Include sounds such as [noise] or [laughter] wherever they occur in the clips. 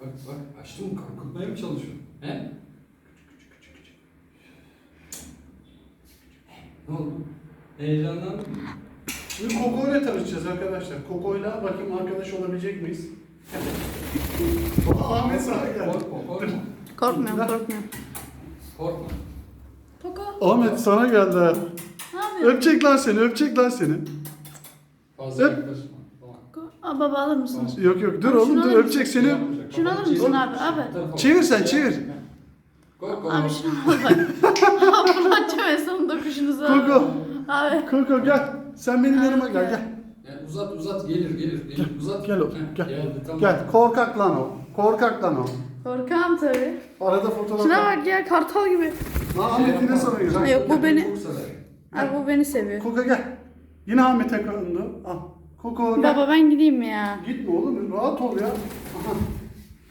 Bak bak açtın mı? Korkutmaya mı çalışıyorsun? He? Ne oldu? Heyecanlandın mı? Şimdi Koko ile tanışacağız arkadaşlar. Koko'yla bakayım arkadaş olabilecek miyiz? Aa, Ahmet sana geldi. Korkma korkma. Korkmuyorum korkmuyorum. Korkma. Koko. Ahmet sana geldi. Ne yapıyorsun? Öpecek lan seni, öpecek lan seni. Fazla yaklaşma. Tamam. Aa, baba alır mısınız? Yok yok dur Abi oğlum şunu dur alır öpecek mısın? seni. Şunu alır mısın abi? Abi. Çevir sen, çevir. Koko. Abi şunu al bak. [laughs] Abi bunu açamayız son dokunuşunuzu. Koko, Abi. Koko gel. Sen benim yanıma gel gel. Yani uzat uzat gelir gelir gelir uzat. Gel oğlum, gel. Geldi tamam. Gel korkak lan o. Korkak lan o. Korkağım tabii. Arada fotoğraf Şuna bak ya kartal gibi. Lan Ahmet yine sana güzel. Yok, bu beni-. Abi bu beni seviyor. Koko gel. Yine Ahmet'e kandı. Al. Koko gel. Baba ben gideyim mi ya? Gitme oğlum rahat ol ya. Aha.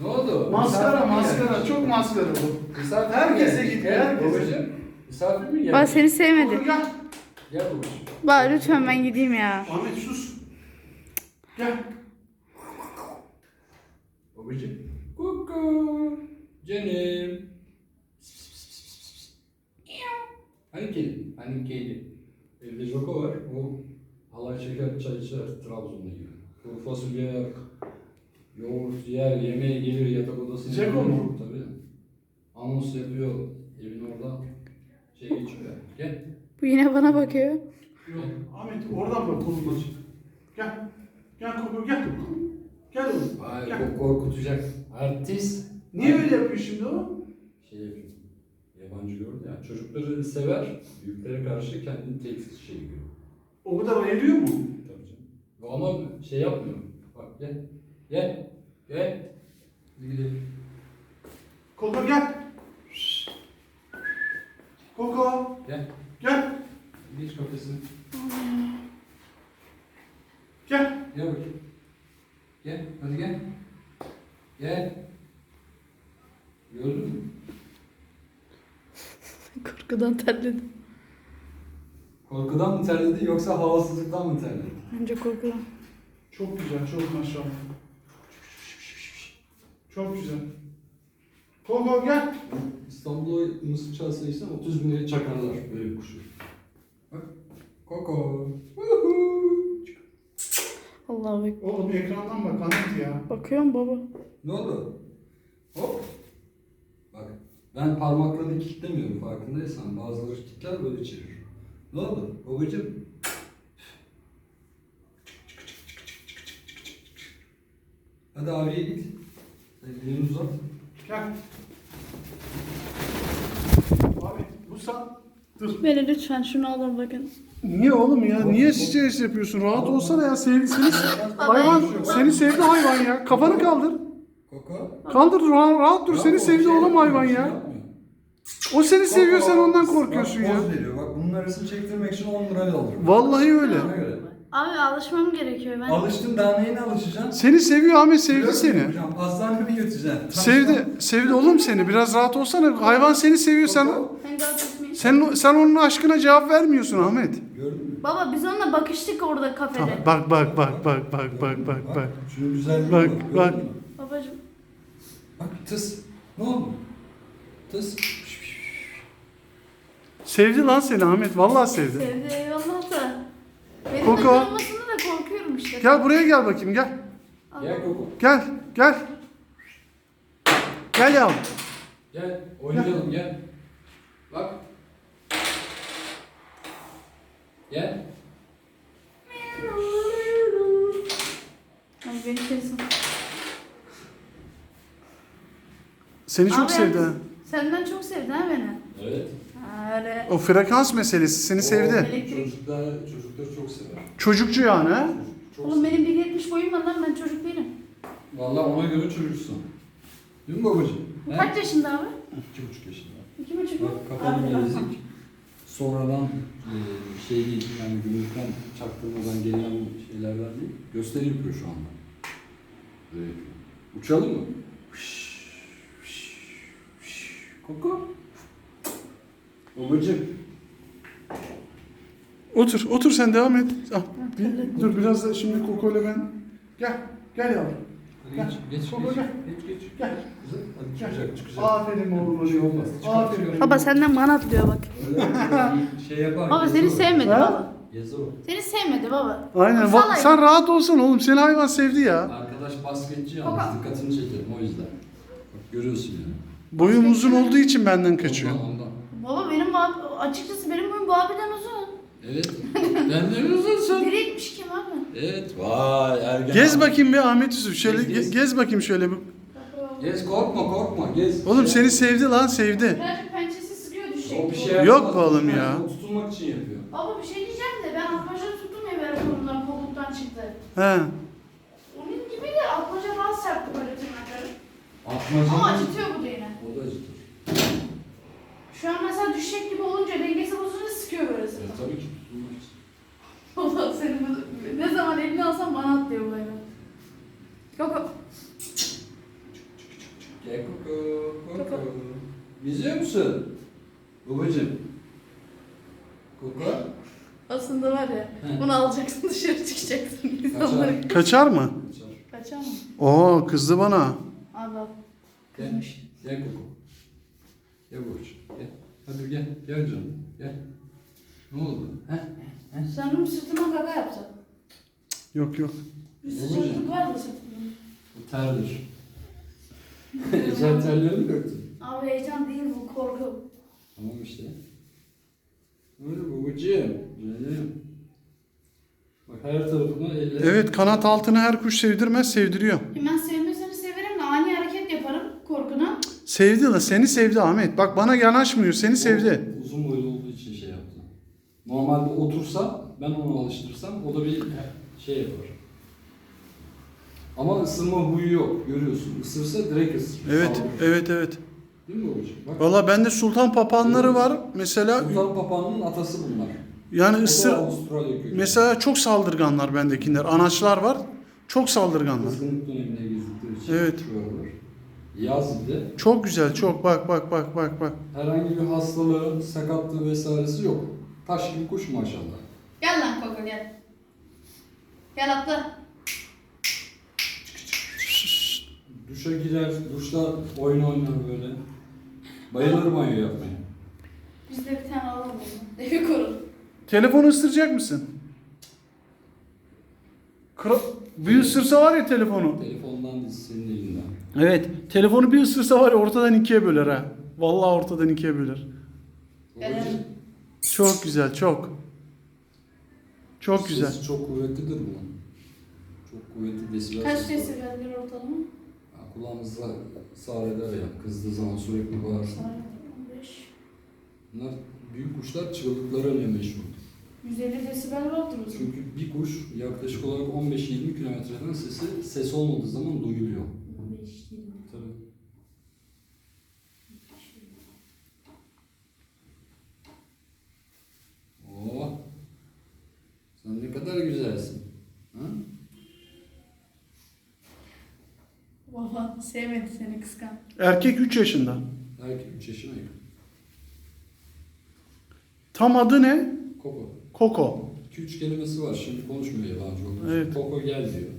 Ne oldu? Maskara maskara çok maskara bu. Misafir mi Herkese gelmiş? git, Gel herkese. babacığım. Misafir mi gelmiş? Baba seni Koko sevmedi. gel. Gel babacığım. Baba lütfen ben gideyim ya. Ahmet sus. Gel. Babacığım. Kuku. Canım. Hani kedi? Hani kedi? Evde Joko var. O halay şeker çay içer Trabzon'da gibi. Bu fasulye yer. Yoğurt yer, yemeğe gelir yatak odasına. Joko girer. mu? Tabii. Anons yapıyor. Evin orada. Şey geçiyor. Gel. Bu yine bana bakıyor. Yok. Ahmet oradan bak kolunu aç. Gel. Gel Koko gel. Gel oğlum. Vay Gel. ko- korkutacak. Artist. Niye öyle yapıyor şimdi o? Şey yapıyor. Yabancı gördü ya. Çocukları sever. Büyüklere karşı kendini tehdit şey görüyor. O kadar ayırıyor mu? Tabii canım. Ama şey yapmıyor. Bak gel. Gel. Gel. Hadi gidelim. Koko gel. Koko Gel. gel. Geç kafesine. Gel. Gel bakayım. Gel. Hadi gel. Gel. Gördün mü? [laughs] Korkudan terledim. Korkudan mı terledi yoksa havasızlıktan mı terledi? Bence korkudan. Çok güzel çok maşallah. Çok güzel. Koko gel. İstanbul'a mısır çalsa ise 30 bin liraya çakarlar böyle bir kuşu. Bak. Koko. Allah'a bak. Oğlum ekrandan bak Ahmet ya. Bakıyorum baba. Ne oldu? Hop. Bak ben parmaklarını kilitlemiyorum farkındaysan. Bazıları kilitler böyle çevirir. Ne oldu? Babacım. Hadi abiye git. Elini uzat. Gel. Abi bu sen... Dur. Beni lütfen şunu alın bakın. Niye oğlum ya? Niye stres yapıyorsun? Rahat olsana ya. Sevdi seni. hayvan. Seni sevdi hayvan ya. Kafanı kaldır. Koko. Kaldır rahat, rahat dur. Seni sevdi şey oğlum hayvan şey ya. O seni seviyor sen ondan korkuyorsun ya. Poz veriyor. Bak bunun arasını çektirmek için 10 lira alırım. Vallahi öyle. Ona göre. Abi alışmam gerekiyor ben. Alıştın daha neyine alışacaksın? Seni seviyor Ahmet sevdi Flört seni. yapacağım, Hastaneye mi götüreceksin? Sevdi. Sevdi oğlum seni. Biraz rahat olsana. Hayvan seni seviyor sen. Sen gazet Sen sen onun aşkına cevap vermiyorsun Ahmet. Gördün mü? Baba biz onunla bakıştık orada kafede. Tamam, bak bak bak bak bak bak bak bak. Şunun güzelliğine Bak, bak. mü? Babacım. Bak tıs. Ne oldu? Tıs. Sevdi lan seni Ahmet. Vallahi sevdi. Sevdi eyvallah da. Benim Koko. de kırılmasını da korkuyorum işte. Gel buraya gel bakayım gel. Gel Koko. Gel gel. Gel yavrum. Gel. Oynayalım gel. Bak. Gel. Ay beni kesin. Seni çok Abi sevdi ha. Senden çok sevdi ha beni. Evet. Öyle. O frekans meselesi seni sevdi. Elektrik. Çocuklar, çocukları çok sever. Çocukçu yani ha. Çok Oğlum benim 1.70 boyum var lan ben çocuk değilim. Vallahi ona göre çocuksun. Değil mi babacığım? Bu He? kaç yaşında abi? İki buçuk yaşında. İki buçuk mu? Bak kafanı Abi, ezik. Sonradan e, şey değil yani gümrükten çaktırmadan gelen şeylerden değil. Gösteri yapıyor şu anda. Böyle yapıyor. Uçalım mı? Koko. Babacığım. Otur otur sen devam et. Ah, bir, dur biraz da şimdi Koko ile ben. Gel gel yavrum. Geç, geç, Koko geç, gel. geç, geç. Gel. Kızım, hadi çıkacak, çıkacak. Aferin oğlum. Bir şey olmaz. Aferin. Baba senden bana atlıyor bak. Öyle şey yapar. Baba seni sevmedi baba. Yazı o. Seni sevmedi baba. Aynen. Sal Va- sen rahat olsun oğlum. Seni hayvan sevdi ya. Arkadaş basketçi yalnız dikkatini çekerim o yüzden. Bak görüyorsun yani. Boyum uzun olduğu için benden kaçıyor. Ondan, ondan. Açıkçası benim boyum bu abiden uzun. Evet. Benden uzunsun. Gitmiş kim abi? Evet. Vay ergen. Gez abi. bakayım bir Ahmet Yusuf. Şöyle Gez, gez. ge- gez bakayım şöyle bir. Gez korkma korkma gez. Oğlum seni sevdi lan sevdi. Birazcık pençesi sıkıyor düşecek. O bir şey Yok yapmaz, be oğlum tutmaz, ya. o Tutulmak için yapıyor. Baba bir şey diyeceğim de ben atmaca tuttum ya böyle kolumdan kolumdan çıktı. He. Onun gibi de atmaca daha sertti böyle tırnakları. Atmaca. Ama acıtıyor bu da yine. O da acıtır. Şu an mesela düşecek gibi olunca dengesi bozulunca sıkıyor böyle E, sırtı. tabii ki tutulmak için. Baba senin bu- ne zaman elini alsam bana at diyor böyle. Yok yok. Gel Koko. Koko. Yüzüyor musun? Babacım. Koko. Aslında var ya He. bunu alacaksın dışarı çıkacaksın insanları. Kaçar mı? Kaçar. Kaçar mı? Oo kızdı bana. Abi bak. Gel. Kızmış. Gel Koko. Gel babacım. Gel. Hadi gel. Gel canım. Gel. Ne oldu? He? Sen benim sırtıma kaka yapsan. Yok yok. Bir sıcaklık var mı sırtımda? Bu terdir. [laughs] Sen terlerini mi döktün? Abi heyecan değil bu korku. Tamam işte. Öyle babacığım. Canım. Bak her tarafına elle. Evet kanat altını her kuş sevdirmez sevdiriyor. Ben Sevdi lan seni sevdi Ahmet. Bak bana yanaşmıyor seni sevdi. Uzun boylu olduğu için şey yaptı. Normalde otursa ben onu alıştırsam o da bir şey yapar. Ama ısırma huyu yok görüyorsun. Isırsa direkt ısırır. Evet Saldırır. evet evet. Değil mi babacığım? Bak. Valla bende sultan papağanları var. Mesela Sultan papağanının atası bunlar. yani O da ısır Avustralya mesela çok saldırganlar bendekiler. Anaçlar var. Çok saldırganlar. Kızgınlık döneminde gezdikleri için Evet. aralar. Yaz bir de. Çok güzel çok bak bak bak bak bak. Herhangi bir hastalığı, sakatlığı vesairesi yok. Taş gibi kuş maşallah. Gel lan Koko gel. Gel atla. Duşa girer, duşta oyun oynar böyle. Bayılır banyo yapmaya. Biz de bir tane alalım bunu. Evi korun. Telefonu ısıracak mısın? Kra- bir ısırsa var ya telefonu. Telefondan değil, senin elinden. Evet. Telefonu bir ısırsa var ya ortadan ikiye böler ha. Vallahi ortadan ikiye böler. Babacığım, Çok güzel çok. Çok güzel. Sesi çok kuvvetlidir bunun. Çok kuvvetli desibel. Kaç sesi var. desibeldir ortalama? Ya, Kulağımızda sağır eder ya. Kızdığı zaman sürekli bağırsa. Sana 15. Bunlar büyük kuşlar çığlıklarıyla meşhur. 150 desibel vardır o zaman. Çünkü bir kuş yaklaşık olarak 15-20 kilometreden sesi ses olmadığı zaman duyuluyor. 15, 20. Tabii. Oo. Sen ne kadar güzelsin. Ha? Baba sevmedi seni kıskan. Erkek 3 yaşında. Belki 3 yaşına yakın. Tam adı ne? Koko. Koko. 2-3 kelimesi var. Şimdi konuşmuyor yabancı olduğu. Evet. Koko gel diyor.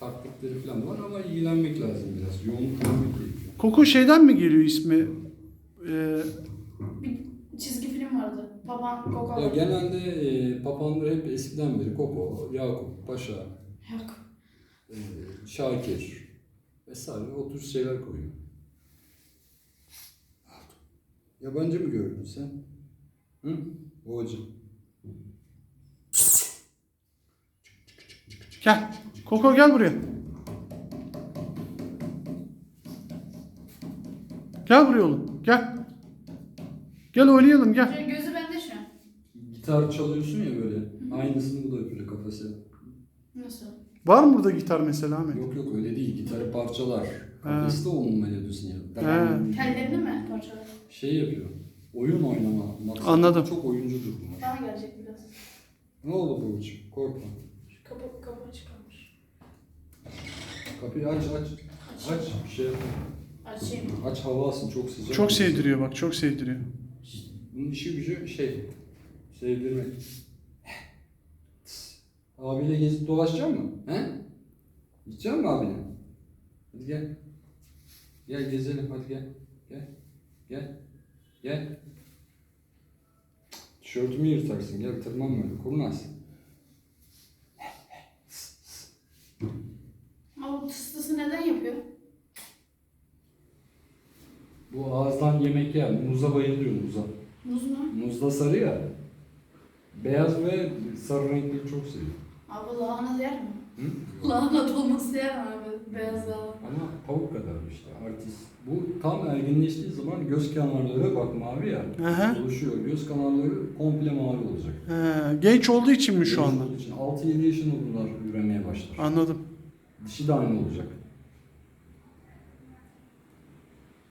Taktikleri falan var ama ilgilenmek lazım biraz. Yoğun kalmak gerekiyor. Koko şeyden mi geliyor ismi? Ee, Bir çizgi film vardı. Papağan Koko. Ya genelde e, papağanlar hep eskiden beri Koko, Yakup, Paşa, Yok. e, Şakir vesaire o tür şeyler koyuyor. Yabancı mı gördün sen? Hı? Babacım. Gel. Koko gel buraya. Gel buraya oğlum. Gel. Gel oynayalım gel. Şöyle gözü bende şu an. Gitar çalıyorsun ya böyle. Aynısını bu da yapıyor kafası. Nasıl? Var mı burada gitar mesela Ahmet? Yok yok öyle değil. Gitarı parçalar. Kafası da onun melodisini yapıyor. Tellerini mi parçalar? Şey yapıyor. Oyun oynama. maksadı. Anladım. Çok oyuncudur bunlar. Bana gelecek biraz. Ne oldu babacığım? Korkma. Şu kapı, kapı açık kalmış. Kapıyı aç aç. Aç bir şey yapma. Açayım. Aç hava alsın çok sıcak. Çok sevdiriyor bak çok sevdiriyor. Bunun işi gücü şey. Sevdirmek. Abiyle gezip dolaşacak mı? He? Gidecek misin abine? Hadi gel. Gel gezelim hadi gel. Gel. Gel. Gel. Tişörtümü yırtarsın gel tırmanma öyle kurnaz. Ama bu tıs tısı neden yapıyor? Bu ağızdan yemek yer. Muza bayılıyor muza. Muz mu? Muzda sarı ya. Beyaz ve sarı renkleri çok seviyor. Abi lahana yer mi? Lahana dolması abi? Beyaz lahana. Ama tavuk kadar işte artist. Bu tam erginleştiği zaman göz kenarları bak mavi ya. Aha. Oluşuyor. Göz kenarları komple mavi olacak. He, genç olduğu için mi şu anda? Olduğu için 6-7 yaşında bunlar üremeye başlar. Anladım. Dişi de aynı olacak.